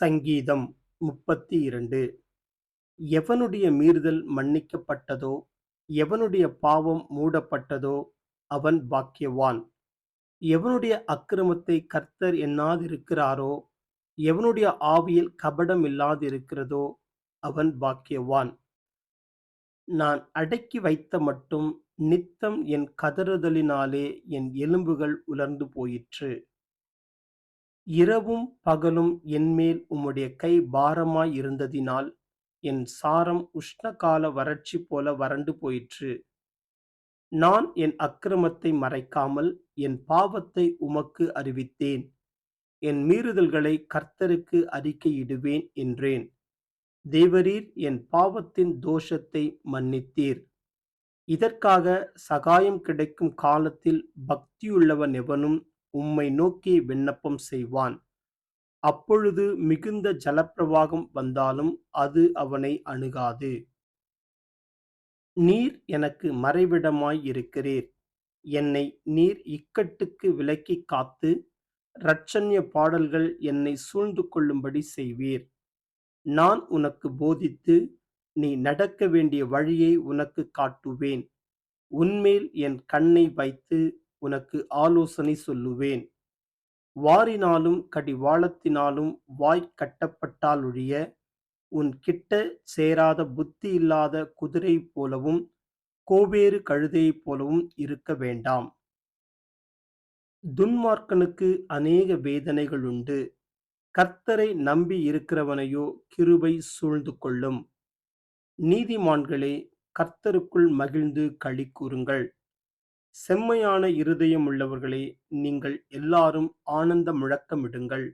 சங்கீதம் முப்பத்தி இரண்டு எவனுடைய மீறுதல் மன்னிக்கப்பட்டதோ எவனுடைய பாவம் மூடப்பட்டதோ அவன் பாக்கியவான். எவனுடைய அக்கிரமத்தை கர்த்தர் எண்ணாதிருக்கிறாரோ எவனுடைய ஆவியில் கபடம் இல்லாதிருக்கிறதோ அவன் பாக்கியவான். நான் அடக்கி வைத்த மட்டும் நித்தம் என் கதறுதலினாலே என் எலும்புகள் உலர்ந்து போயிற்று. இரவும் பகலும் என்மேல் உம்முடைய கை பாரமாய் இருந்ததினால் என் சாரம் உஷ்ணகால வறட்சி போல வறண்டு போயிற்று. நான் என் அக்கிரமத்தை மறைக்காமல் என் பாவத்தை உமக்கு அறிவித்தேன். என் மீறுதல்களை கர்த்தருக்கு அறிக்கையிடுவேன் என்றேன். தேவரீர் என் பாவத்தின் தோஷத்தை மன்னித்தீர். இதற்காக சகாயம் கிடைக்கும் காலத்தில் பக்தியுள்ளவன் எவனும் உம்மை நோக்கி விண்ணப்பம் செய்வான். அப்பொழுது மிகுந்த ஜலப்பிரவாகம் வந்தாலும் அது அவனை அணுகாது. நீர் எனக்கு மறைவிடமாய் இருக்கிறீர். என்னை நீர் இக்கட்டுக்கு விலக்கி காத்து இரட்சண்ய பாடல்கள் என்னை சூழ்ந்து கொள்ளும்படி செய்வீர். நான் உனக்கு போதித்து நீ நடக்க வேண்டிய வழியை உனக்கு காட்டுவேன். உன்மேல் என் கண்ணை வைத்து உனக்கு ஆலோசனை சொல்லுவேன். வாரினாலும் கடிவாளத்தினாலும் வாய் கட்டப்பட்டாலொழிய உன் கிட்ட சேராத புத்தி இல்லாத குதிரை போலவும் கோவேறு கழுதையைப் போலவும் இருக்க வேண்டாம். துன்மார்க்கனுக்கு அநேக வேதனைகளுண்டு கர்த்தரை நம்பி இருக்கிறவனையோ கிருபை சூழ்ந்து கொள்ளும். நீதிமான்களே கர்த்தருக்குள் மகிழ்ந்து களி கூறுங்கள். செம்மையான இருதயம் உள்ளவர்களே நீங்கள் எல்லாரும் ஆனந்த முழக்கமிடுங்கள்.